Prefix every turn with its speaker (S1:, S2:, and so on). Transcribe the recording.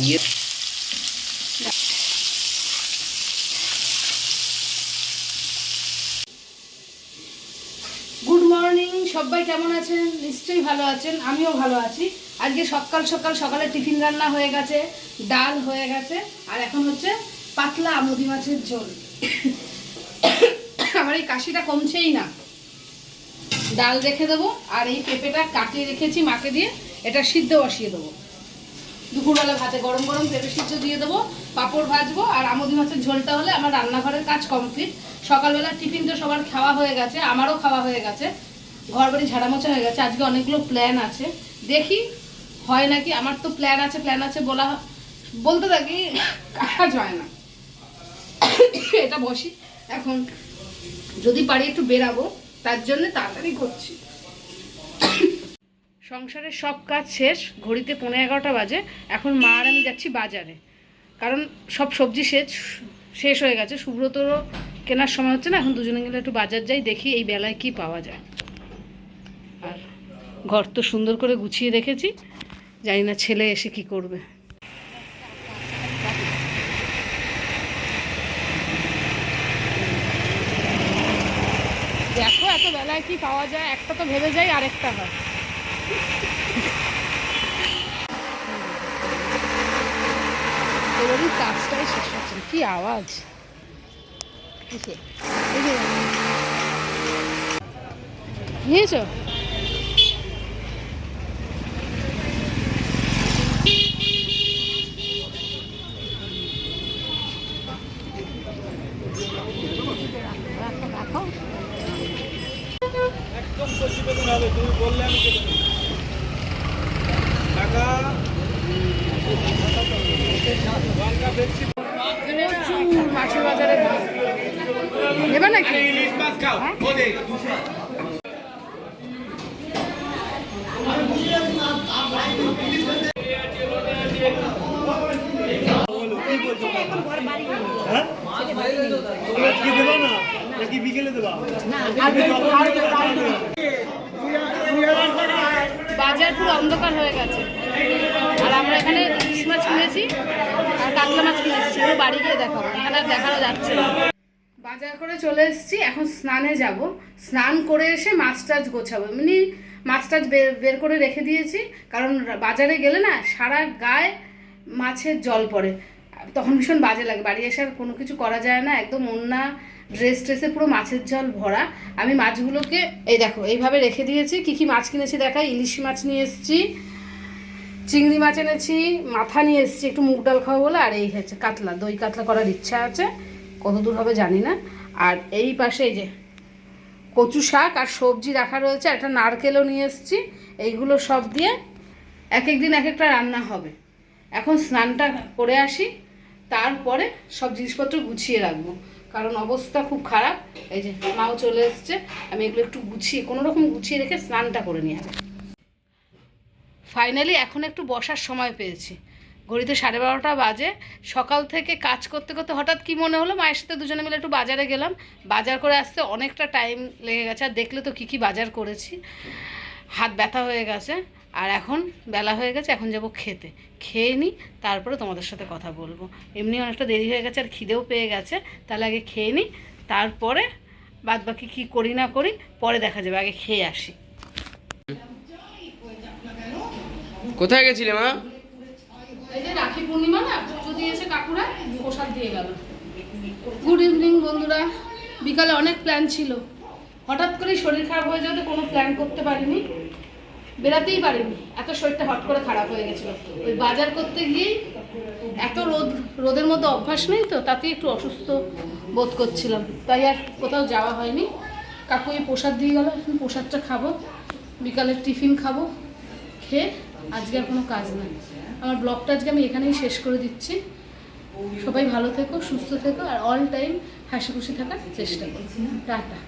S1: দিয়ে
S2: good morning সবাই কেমন আছেন? নিশ্চয়ই ভালো আছেন, আমিও ভালো আছি। আজকে সকাল সকাল সকালে টিফিন রান্না হয়ে গেছে, ডাল হয়ে গেছে, আর এখন হচ্ছে পাতলা আমুদি মাছের ঝোল। আমার এই কাশিটা কমছেই না। ডাল রেখে দেবো, আর এই পেঁপেটা কাটিয়ে রেখেছি মাকে দিয়ে, এটা সিদ্ধ বসিয়ে দেবো। দুপুরবেলা ভাতে গরম গরম পেঁপে সিদ্ধ দিয়ে দেবো, পাঁপড় ভাজবো, আর আমুদি মাছের ঝোলটা হলে আমার রান্নাঘরের কাজ কমপ্লিট সকালবেলা টিফিন তো সবার খাওয়া হয়ে গেছে, আমারও খাওয়া হয়ে গেছে। ঘর বাড়ি ঝাড়া মোছা হয়ে গেছে, আজকে অনেকগুলো প্ল্যান আছে। দেখি, হয় নাকি? আমার তো প্ল্যান আছে প্ল্যান আছে বলা, বলতে থাকি, কাজ হয় না। এটা বসি। এখন যদি পারি একটু বেরাবো, তার জন্য তাড়াতাড়ি করছি। সংসারের সব কাজ শেষ, ঘড়িতে পনেরো এগারোটা বাজে, এখন মা আর আমি যাচ্ছি বাজারে। কারণ সব সবজি শেষ শেষ হয়ে গেছে। সুব্রতরও কেনার সময় হচ্ছে না, এখন দুজনে গেলে একটু বাজার যাই, দেখি এই বেলায় কি পাওয়া যায়। আর ঘর তো সুন্দর করে গুছিয়ে রেখেছি, জানি না ছেলে এসে কি করবে। দেখো এত বেলায় কি পাওয়া যায়, একটা তো ভেবে যাই, আরেকটা হয়। এবারই কাজটাই শেষ হচ্ছে। কি আওয়াজ? নিয়েছো
S3: একদম কচি বেগুন হবে তুমি বললে আমি
S2: মাছের বাজারে নেবে নাকি
S3: নাকি বিকেলে দেবা
S2: বাজার পুরো অন্ধকার হয়ে গেছে। আর আমরা এখানে ইলিশ মাছ কিনেছি। বাজার করে চলে এসেছি, এখন স্নানে যাব। স্নান করে এসে মাছ টাছ গোছাবো। এমনি মাছ টাছ বের বের করে রেখে দিয়েছি, কারণ বাজারে গেলে না সারা গায়ে মাছের জল পড়ে। তখন ভীষণ বাজে লাগে, বাড়ি এসে আর কোনো কিছু করা যায় না, একদম অন্যা ড্রেস ট্রেসে পুরো মাছের জল ভরা। আমি মাছগুলোকে, এই দেখো, এইভাবে রেখে দিয়েছি। কি কি মাছ কিনেছি দেখাই, ইলিশ মাছ নিয়ে এসেছি চিংড়ি মাছ এনেছি, মাথা নিয়ে এসেছি, একটু মুগ ডাল খাওয়া বলে, আর এই হচ্ছে কাতলা, দই কাতলা করার ইচ্ছা আছে, কত দূর হবে জানি না। আর এই পাশে যে কচু শাক আর সবজি রাখা রয়েছে, একটা নারকেলও নিয়ে এসেছি, এইগুলো সব দিয়ে এক এক দিন এক একটা রান্না হবে। এখন স্নানটা করে আসি, তারপরে সব জিনিসপত্র গুছিয়ে রাখব, কারণ অবস্থা খুব খারাপ। এই যে মাও চলে এসছে, আমি এগুলো একটু গুছিয়ে, কোনো রকম গুছিয়ে রেখে স্নানটা করে নিয়ে যাব ফাইনালি এখন একটু বসার সময় পেয়েছি। ঘড়িতে সাড়ে বারোটা বাজে। সকাল থেকে কাজ করতে করতে হঠাৎ কি মনে হলো? মায়ের সাথে দুজনে মিলে একটু বাজারে গেলাম। বাজার করে আসতে অনেকটা টাইম লেগে গেছে। আর দেখলে তো কী কী বাজার করেছি। হাত ব্যথা হয়ে গেছে। আর এখন বেলা হয়ে গেছে, এখন যাব খেতে। খেয়ে নিই, তারপরে তোমাদের সাথে কথা বলব। এমনি অনেকটা দেরি হয়ে গেছে, আর খিদেও পেয়ে গেছে। তাহলে আগে খেয়ে নিই, তারপরে বাদ বাকি কী করি না করি, পরে দেখা যাবে। আগে খেয়ে আসি।
S1: কোথায় গেছিলে, মা?
S2: এই রাখি পূর্ণিমা না, পুজো দিয়েছে কাকুরা, প্রসাদ দিয়ে গেল। গুড ইভিনিং বন্ধুরা। বিকালে অনেক প্ল্যান ছিল। হঠাৎ করে শরীর খারাপ হয়ে যাওয়াতে কোনো প্ল্যান করতে পারিনি। বেরাতেই পারিনি। এত শরীরটা হট করে খারাপ হয়ে গেছিল। ওই বাজার করতে গিয়েই এত রোদ, রোদের মধ্যে অভ্যাস নেই তো তাতে একটু অসুস্থ বোধ করছিলাম। তাই আর কোথাও যাওয়া হয়নি। কাকু এই প্রসাদ দিয়ে গেল প্রসাদটা খাব। বিকালের টিফিন খাব, খেয়ে আজকে আর কোনো কাজ নাই। আমার ব্লগটা আজকে আমি এখানেই শেষ করে দিচ্ছি। সবাই ভালো থেকো, সুস্থ থেকো, আর অল টাইম হাসি খুশি থাকার চেষ্টা করছি টাটা।